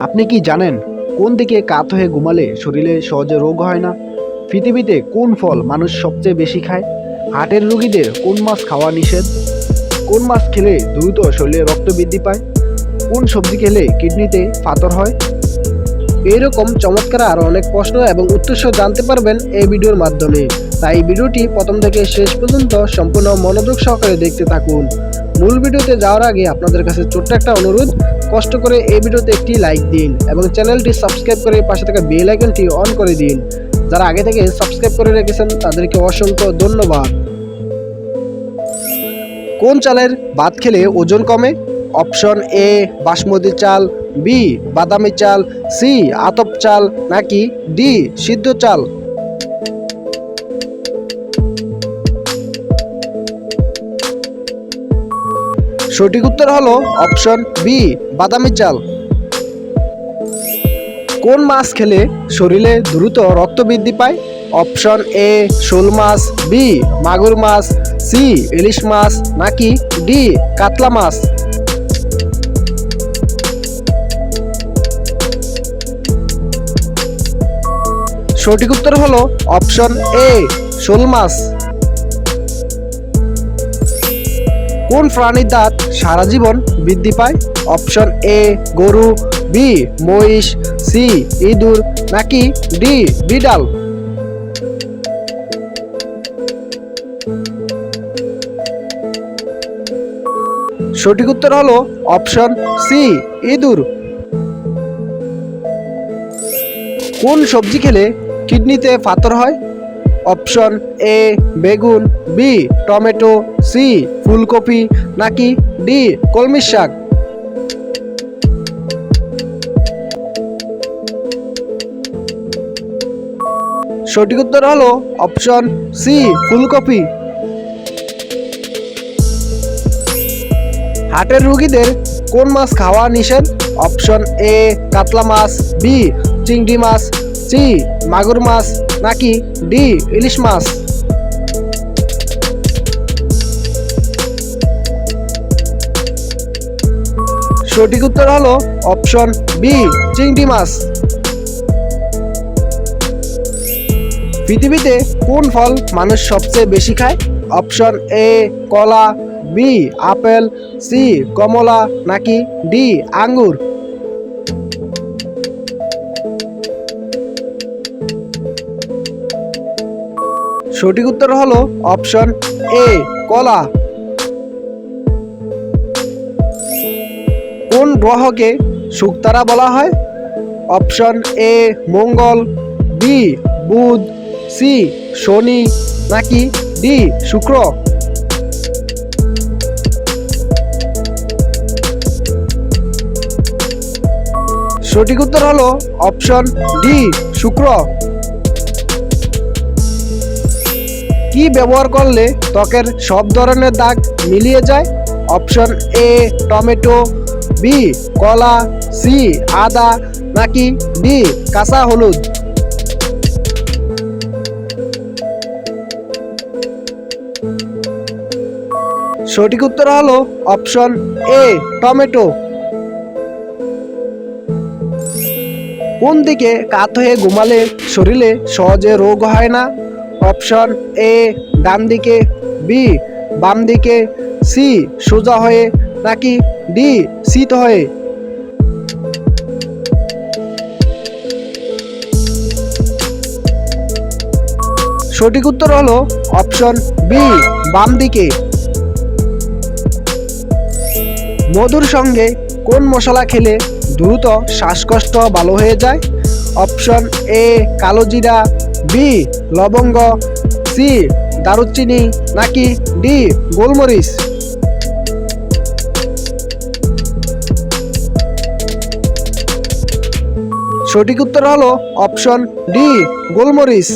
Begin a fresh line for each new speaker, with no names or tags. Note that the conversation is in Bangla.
আপনি কি জানেন কোন দিকে কাত হয়ে ঘুমালে শরীরে সহজে রোগ হয় না? পৃথিবীতে কোন ফল মানুষ সবচেয়ে বেশি খায়? হার্টের রোগীদের কোন মাছ খাওয়া নিষেধ? কোন মাছ খেলে দ্রুত শরীরে রক্ত বৃদ্ধি পায়? কোন সবজি খেলে কিডনিতে পাথর হয়? এইরকম চমৎকার আরও অনেক প্রশ্ন এবং উত্তর জানতে পারবেন এই ভিডিওর মাধ্যমে। তাই ভিডিওটি প্রথম থেকে শেষ পর্যন্ত সম্পূর্ণ মনোযোগ সহকারে দেখতে থাকুন। মূল ভিডিওতে যাওয়ার আগে আপনাদের কাছে ছোট্ট একটা অনুরোধ, কষ্ট করে এই ভিডিওতে একটি লাইক দিন এবং চ্যানেলটি সাবস্ক্রাইব করে পাশে থাকা বেল আইকনটি অন করে দিন। যারা আগে থেকে সাবস্ক্রাইব করে রেখেছেন, তাদেরকে অসংখ্য ধন্যবাদ। কোন চালের ভাত খেলে ওজন কমে? অপশন এ, বাসমতি চাল, বি, বাদামি চাল, সি, আতপ চাল, নাকি ডি, সিদ্ধ চাল? সঠিক উত্তর হলো অপশন বি বাদামি চাল। কোন মাছ খেলে শরীরে দ্রুত রক্ত বৃদ্ধি পায়? অপশন এ শোল মাছ বি মাগুর মাছ সি ইলিশ মাছ, নাকি ডি কাতলা মাছ? সঠিক উত্তর হলো অপশন এ শোল মাছ। কোন প্রাণীর দাঁত সারা জীবন বৃদ্ধি পায়? অপশন এ, গরু, বি, মহিষ, সি, ইঁদুর, নাকি ডি, বিড়াল? সঠিক উত্তর হলো অপশন সি, ইঁদুর। কোন সবজি খেলে কিডনিতে পাথর হয়? অপশন এ, বেগুন, বি, টমেটো, সি, ফুলকপি, নাকি ডি কলমির শাক? সঠিক উত্তর হলো অপশন সি, ফুলকপি। হার্টের রুগীদের কোন মাছ খাওয়া নিষেধ? অপশন এ, কাতলা মাছ, বি, চিংড়ি মাছ, সি, মাগুর মাছ নাকি ডি, ইলিশ মাছ? সঠিক উত্তর হলো অপশন বি, চিংড়ি মাছ। পৃথিবীতে কোন ফল মানুষ সবচেয়ে বেশি খায়? অপশন এ, কলা, বি, আপেল, সি, কমলা, নাকি ডি, আঙ্গুর? সঠিক উত্তর হলো অপশন এ, কলা। কোন গ্রহকে শুকতারা বলা হয়? অপশন এ, মঙ্গল, বি, বুধ, সি, শনি, নাকি ডি, শুক্র? সঠিক উত্তর হলো অপশন ডি, শুক্র। কি ব্যবহার করলে ত্বকের সব ধরনের দাগ মিলিয়ে যায়? অপশন এ, টমেটো, বি, কলা, সি, আদা, নাকি ডি, কাঁচা হলুদ? সঠিক উত্তর হলো অপশন এ, টমেটো। কোন দিকে কাত হয়ে ঘুমালে শরীরে সহজে রোগ হয় না? অপশন এ ডান দিকে বি বাম দিকে সি, সোজা হয়ে নাকি ডি শীত হয়ে। সঠিক উত্তর হলো অপশন বি বাম দিকে মধুর সঙ্গে কোন মশলা খেলে দ্রুত শ্বাসকষ্ট ভালো হয়ে যায়? অপশন এ, কালো জিরা বি লবঙ্গ সি দারুচিনি নাকি ডি গোলমরিচ? সঠিক উত্তর হলো অপশন ডি গোলমরিচ।